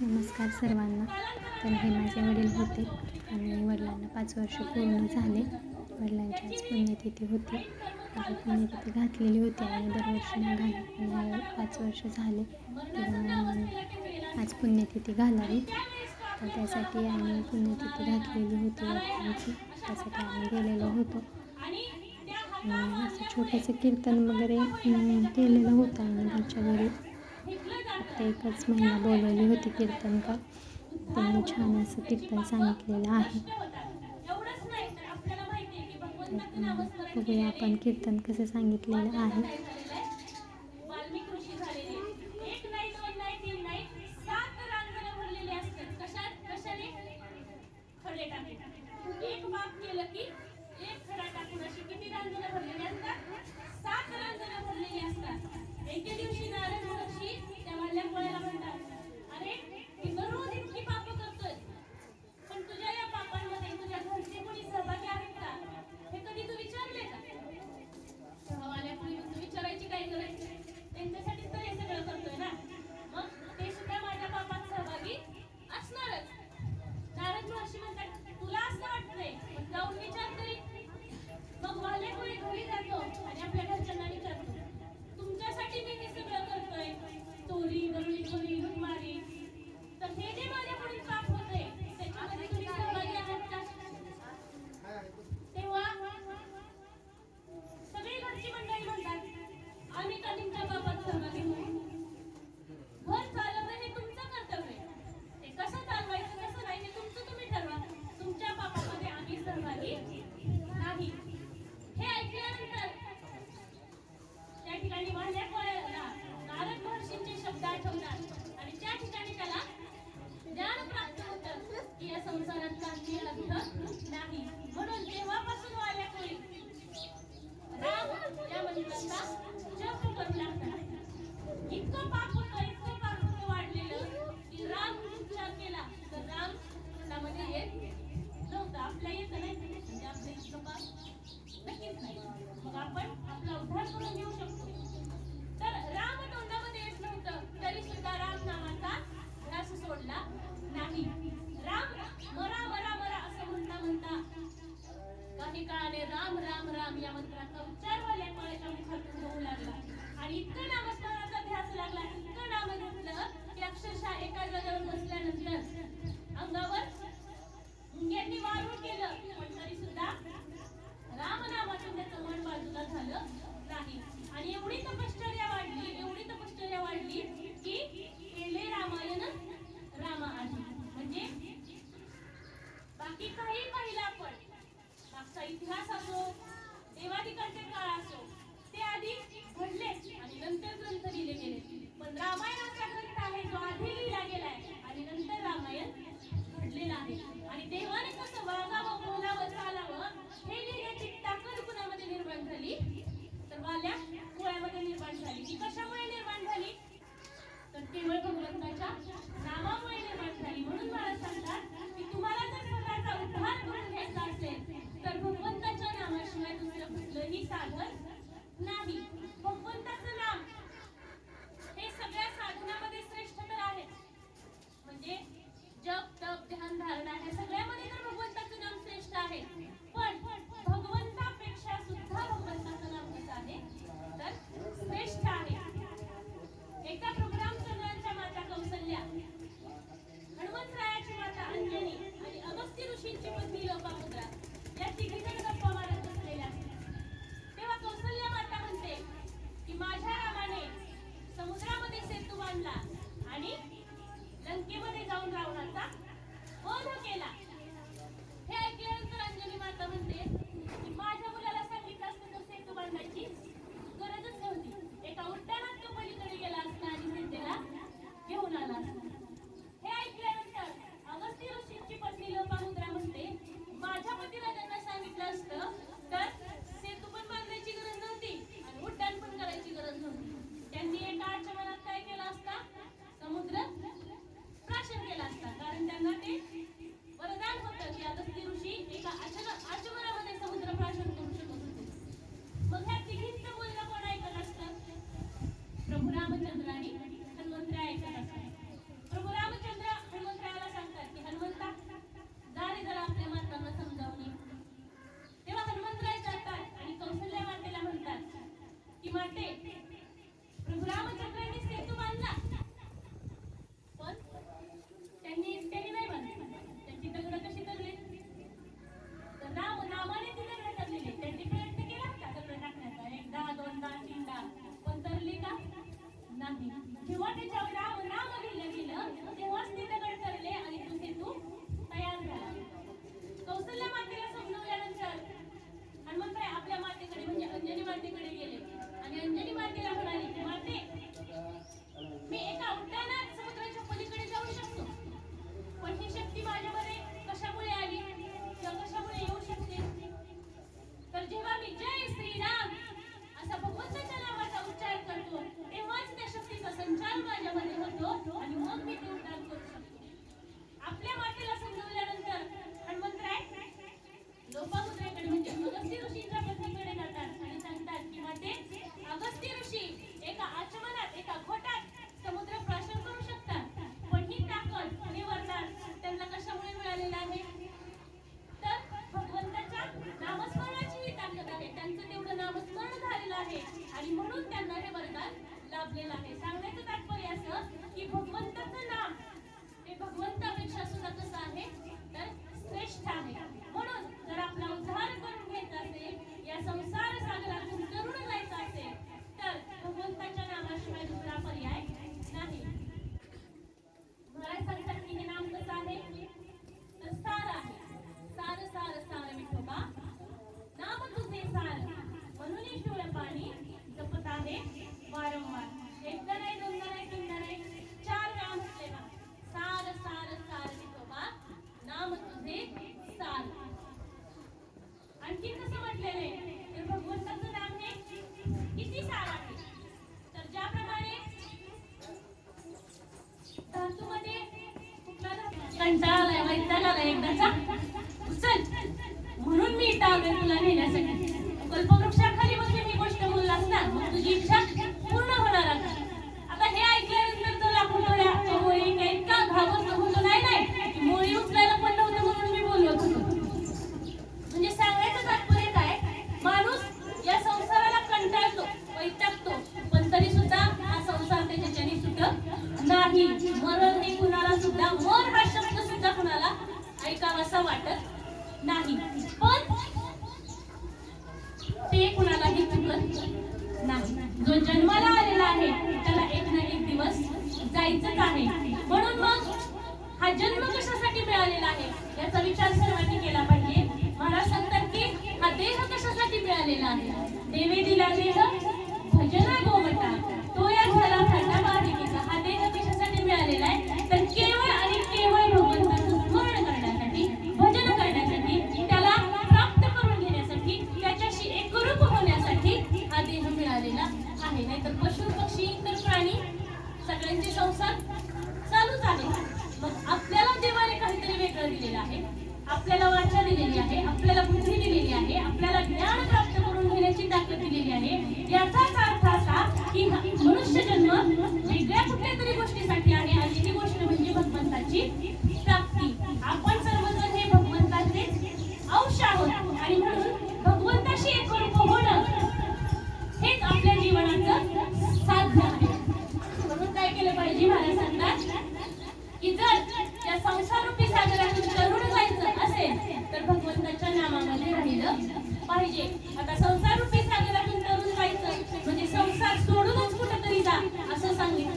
नमस्कार सर्वांना. तर हे माझे वडील होते आणि वडिलांना पाच वर्ष पूर्ण झाले. वडिलांची आज पुण्यतिथी होती. पुण्यतिथी घातलेली होती आणि दरवर्षी न घाल पाच वर्ष झाले तेव्हा आज पुण्यतिथी घालावी. तर त्यासाठी आम्ही पुण्यतिथी घातलेली होती वडिलांची. त्यासाठी आम्ही गेलेलो होतो. असं छोटंसं कीर्तन वगैरे केलेलं होतं आम्ही घरच्या घरी. फक्त एकच महिना बोलवली होती कीर्तन का? त्यांनी छान असं कीर्तन सांगितलेलं आहे. बघूया आपण कीर्तन कसं सांगितलेलं आहे. अक्षरशः एका जागेवर बसल्यानंतर अंगावर मुंग्यांनी वाळून केलं. पण तरी सुद्धा आणला Makai. जन्म कशासाठी मिळालेला आहे? याचा विचार सर्वांनी केला पाहिजे. मला सांगतात की हा देह कशासाठी मिळालेला आहे? देवे दिला देह भजना आपल्याला वाचा दिलेली आहे. आपल्या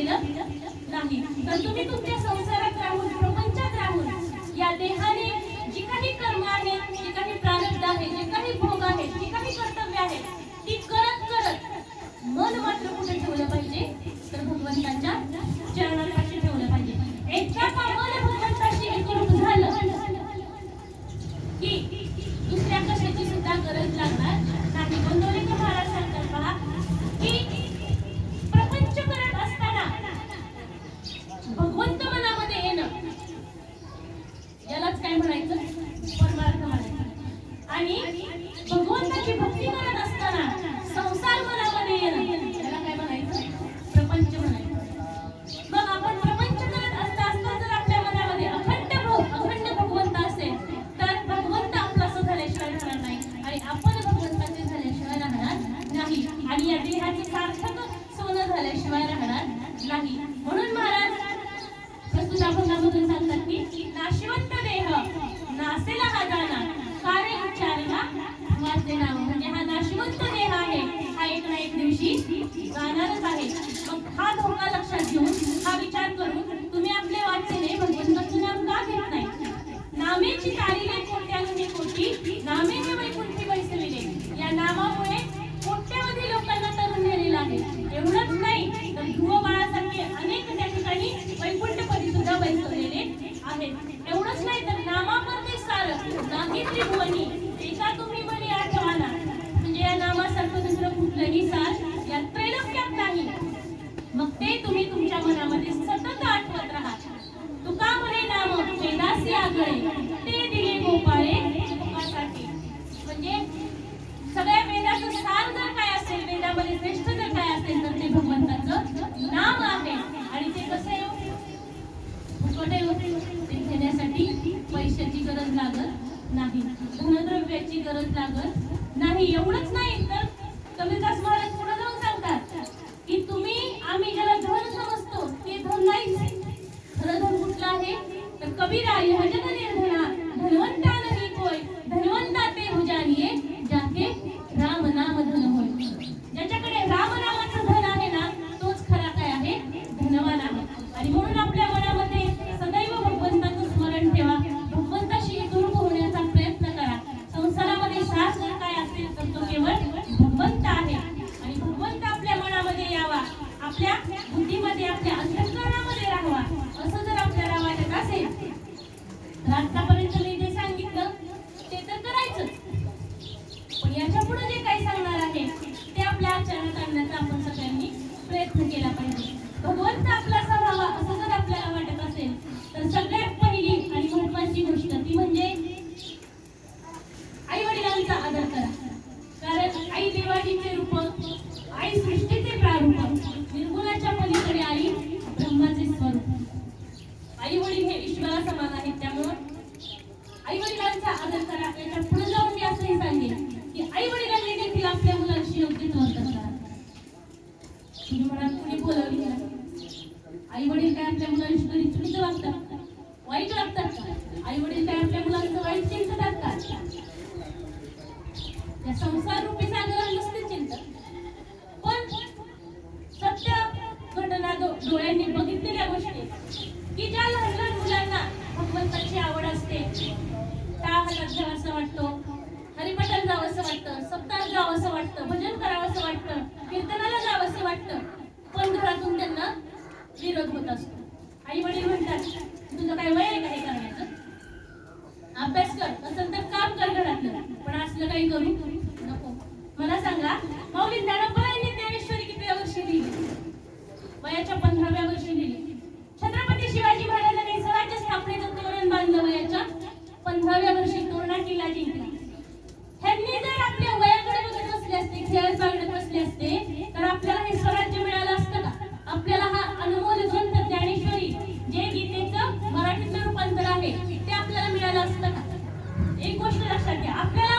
दिलं नाही. तर तुम्ही तुमच्या संस्था असते ना म्हणजे हा नाशवंत देह आहे. हा एक ना एक दिवशी जाणारच आहे. मग हा धोका लक्षात घेऊन हा विचार करून तुम्ही आपले वाचने भगवंताचं नाम का घेत नाही? नामेची तारीख Trata आपल्याला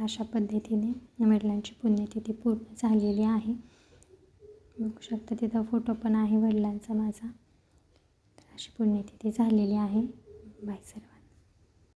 तर अशा पद्धतीने वडिलांची पुण्यतिथी पूर्ण झालेली आहे. बघू शकता तिथं फोटो पण आहे वडिलांचा माझा. तर अशी पुण्यतिथी झालेली आहे. Bye sir